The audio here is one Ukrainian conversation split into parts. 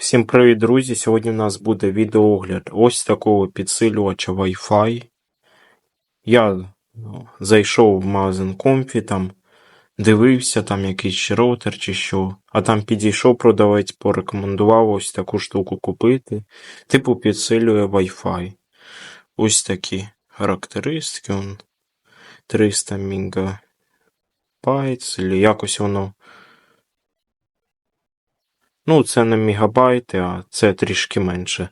Всім привіт, друзі! Сьогодні в нас буде відеоогляд ось такого підсилювача Wi-Fi. Я ну, зайшов в магазин Comfy, там дивився, там якийсь роутер чи що, а там підійшов продавець, порекомендував ось таку штуку купити. Типу підсилює Wi-Fi. Ось такі характеристики. Он 300 МБ, або якось воно. Ну, це не мегабайти, а це трішки менше.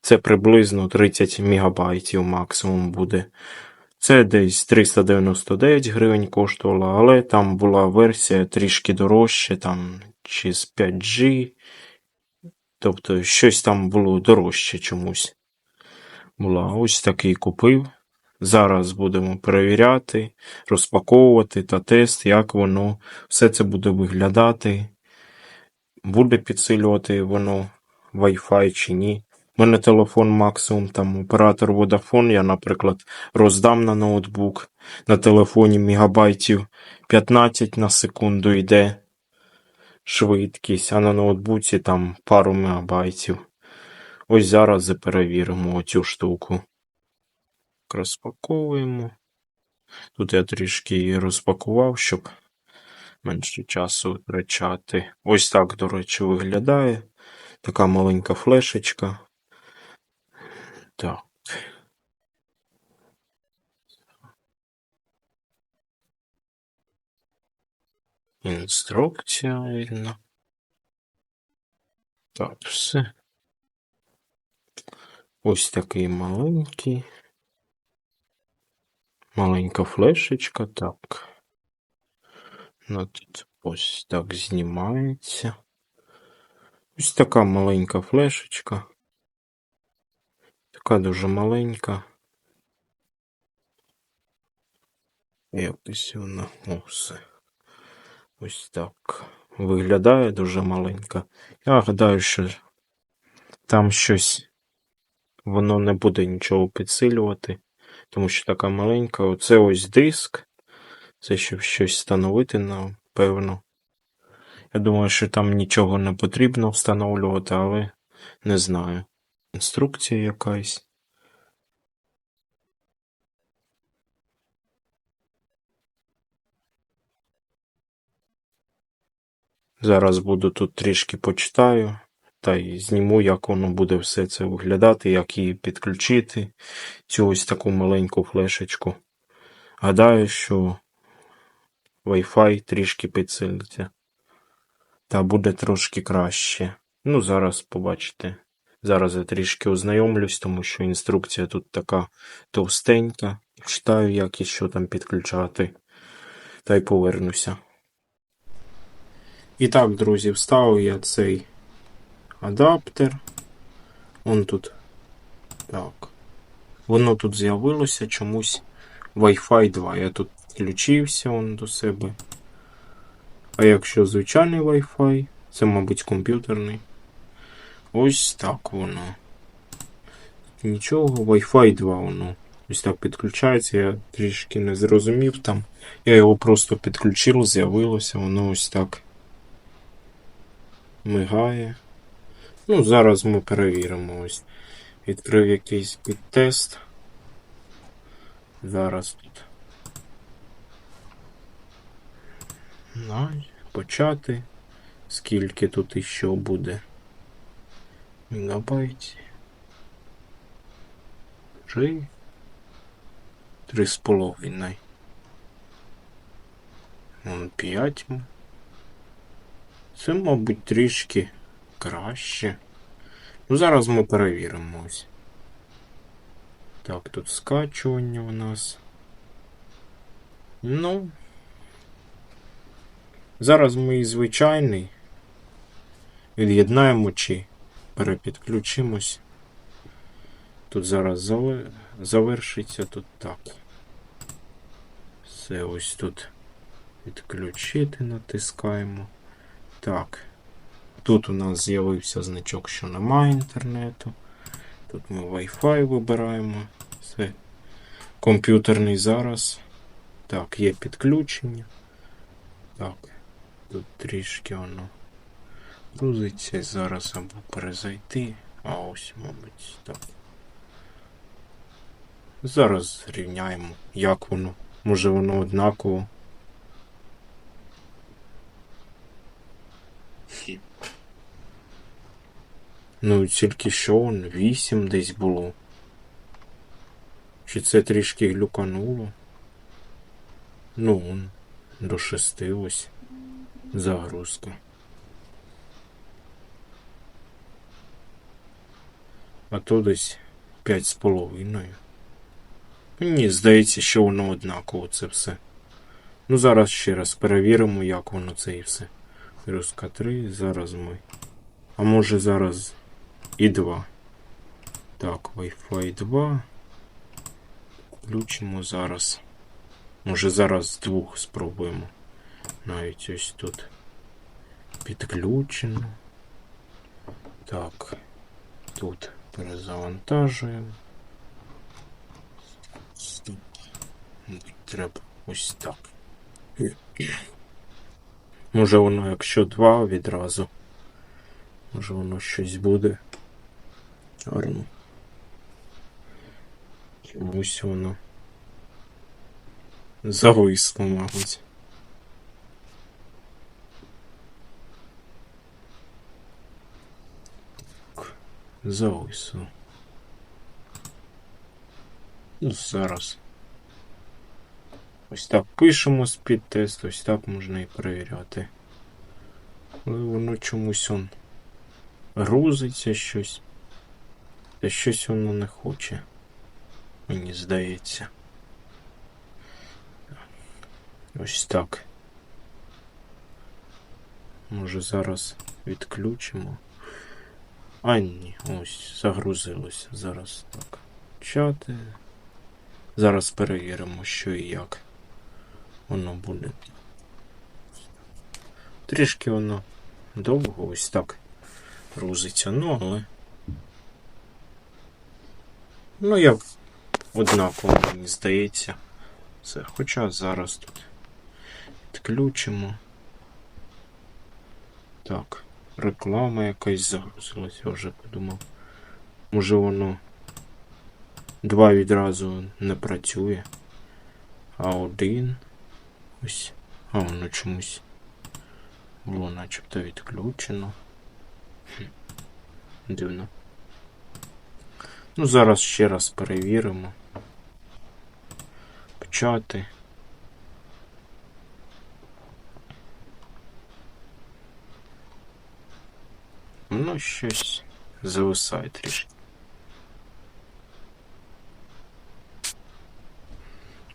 Це приблизно 30 мегабайтів максимум буде. Це десь 399 гривень коштувало, але там була версія трішки дорожче, там чи з 5G. Тобто щось там було дорожче чомусь. Була ось такий купив. Зараз будемо перевіряти, розпаковувати та тест, як воно все це буде виглядати буде підсилювати воно Wi-Fi чи ні. У мене телефон максимум, там оператор Vodafone, я, наприклад, роздам на ноутбук. На телефоні мегабайтів 15 на секунду йде швидкість, а на ноутбуці там пару мегабайтів. Ось зараз і перевіримо оцю штуку. Розпаковуємо. Тут я трішки розпакував, щоб менше часу втрачати. Ось так, до речі, виглядає. Така маленька флешечка. Так. Інструкція видно. Так, все. Ось такий маленький. Маленька флешечка, так. Ну, тут ось так знімається. Ось така маленька флешечка. Така дуже маленька. Якось вона ось. Ось так. Виглядає дуже маленька. Я гадаю, що там щось воно не буде нічого підсилювати, тому що така маленька. Оце ось диск. Це щоб щось встановити, напевно. Я думаю, що там нічого не потрібно встановлювати, але не знаю. Інструкція якась. Зараз буду тут трішки почитаю, та й зніму, як воно буде все це виглядати, як її підключити, цю ось таку маленьку флешечку. Гадаю, що Wi-Fi трішки підсилиться. Та буде трошки краще. Ну, зараз побачите. Зараз я трішки ознайомлюсь, тому що інструкція тут така товстенька. Читаю, як і що там підключати. Та й повернуся. І так, друзі, вставив я цей адаптер. Он тут. Так. Воно тут з'явилося чомусь Wi-Fi 2. Я тут підключився он до себе. А якщо звичайний Wi-Fi, це, мабуть, комп'ютерний. Ось так воно. Нічого, Wi-Fi 2 воно. Ось так підключається, я трішки не зрозумів там. Я його просто підключив, з'явилося, воно ось так мигає. Ну, зараз ми перевіримо. Ось. Відкрив якийсь підтест. Зараз тут. На, почати. Скільки тут іще буде? Мегабайт. Три. Три з половиною. Вон п'ять. Це, мабуть, трішки краще. Ну, зараз ми перевіримо ось. Так, тут скачування у нас. Ну. Зараз ми звичайний. Від'єднаємо чи перепідключимось. Тут зараз завершиться тут так. Все ось тут відключити натискаємо. Так. Тут у нас з'явився значок, що немає інтернету. Тут ми Wi-Fi вибираємо. Все. Комп'ютерний зараз. Так, є підключення. Так. Тут трішки воно Грузиться зараз або перезайти. А ось, мабуть, так. Зараз зрівняємо, як воно. Може воно однаково. Ну, тільки що он 8 десь було. Чи це трішки глюкануло? Ну, он до 6 ось загрузка. А то десь 5 з половиною. Мені здається, що воно однаково це все. Ну, зараз ще раз перевіримо, як воно це і все. Грузка 3, зараз ми. А може зараз і 2. Так, Wi-Fi 2. Включимо зараз. Може зараз двох спробуємо. Навіть ось тут підключено. Так, тут перезавантажуємо. Стоп. Треба ось так. Може воно, якщо два відразу. Може воно щось буде. Гарно. Чомусь воно. Зависло, мабуть. Так, Зависло. Ну, зараз. Ось так пишемо спідтест, ось так можна і перевіряти. Але воно чомусь он грузиться щось. Та щось воно не хоче. Мені здається. Ось так. Може зараз відключимо. А ні, ось, загрузилося. Зараз так. Чати. Зараз перевіримо, що і як воно буде. Трішки воно довго ось так грузиться, ну але. Ну, як однаково, мені здається. Все. Хоча зараз тут відключимо. Так, реклама якась загрузилась, я вже подумав. Може воно два відразу не працює. А один. Ось. А воно чомусь було начебто відключено. Хм. Дивно. Ну, зараз ще раз перевіримо. Почати. Ну, щось зависає трішки.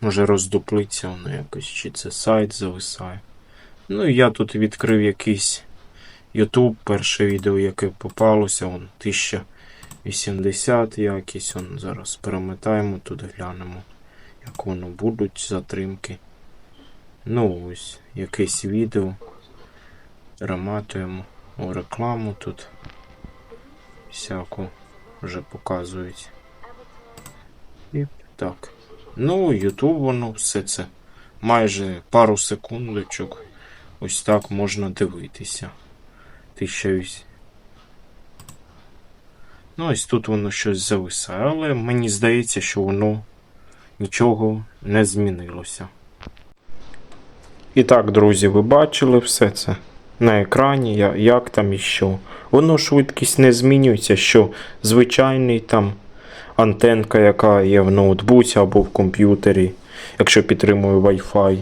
Може роздуплиться воно якось, чи це сайт зависає. Ну, я тут відкрив якийсь YouTube, перше відео, яке попалося, он 1080 якісь, он зараз перемотаємо туди, глянемо, як воно будуть затримки. Ну, ось, якесь відео. Перематуємо. О, рекламу тут. Всяку вже показують. І так. Ну, YouTube воно все це. Майже пару секундочок. Ось так можна дивитися. Ти 1008. Ну, ось тут воно щось зависає, але мені здається, що воно нічого не змінилося. І так, друзі, ви бачили все це на екрані, як там і що. Воно швидкість не змінюється, що звичайний там антенка, яка є в ноутбуці або в комп'ютері, якщо підтримує Wi-Fi.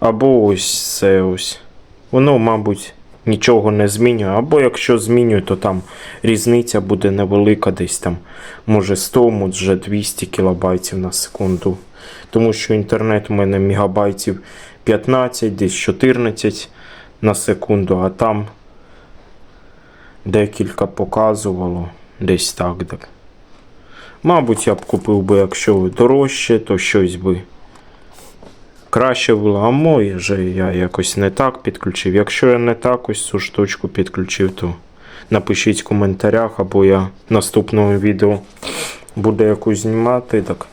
Або ось це ось. Воно, мабуть, нічого не змінює. Або якщо змінює, то там різниця буде невелика, десь там, може 100, може 200 кілобайтів на секунду. Тому що інтернет у мене мегабайтів 15, десь 14 на секунду, а там декілька показувало десь так. так. Мабуть, я б купив би, якщо дорожче, то щось би краще було. А моє же я якось не так підключив. Якщо я не так ось цю штучку підключив, то напишіть в коментарях, або я в наступному відео буду якусь знімати, так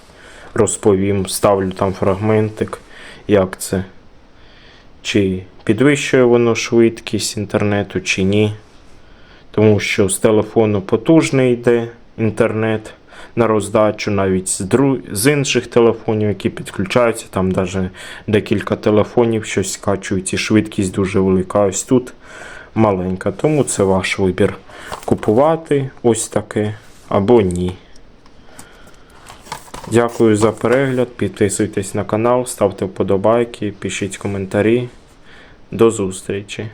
розповім, ставлю там фрагментик, як це. Чи підвищує воно швидкість інтернету, чи ні. тому що з телефону потужний йде інтернет на роздачу, навіть з, дру... з інших телефонів, які підключаються, там навіть декілька телефонів щось скачують, і швидкість дуже велика. Ось тут маленька. Тому це ваш вибір. Купувати ось таке або ні. Дякую за перегляд. Підписуйтесь на канал, ставте вподобайки, пишіть коментарі. До зустрічі!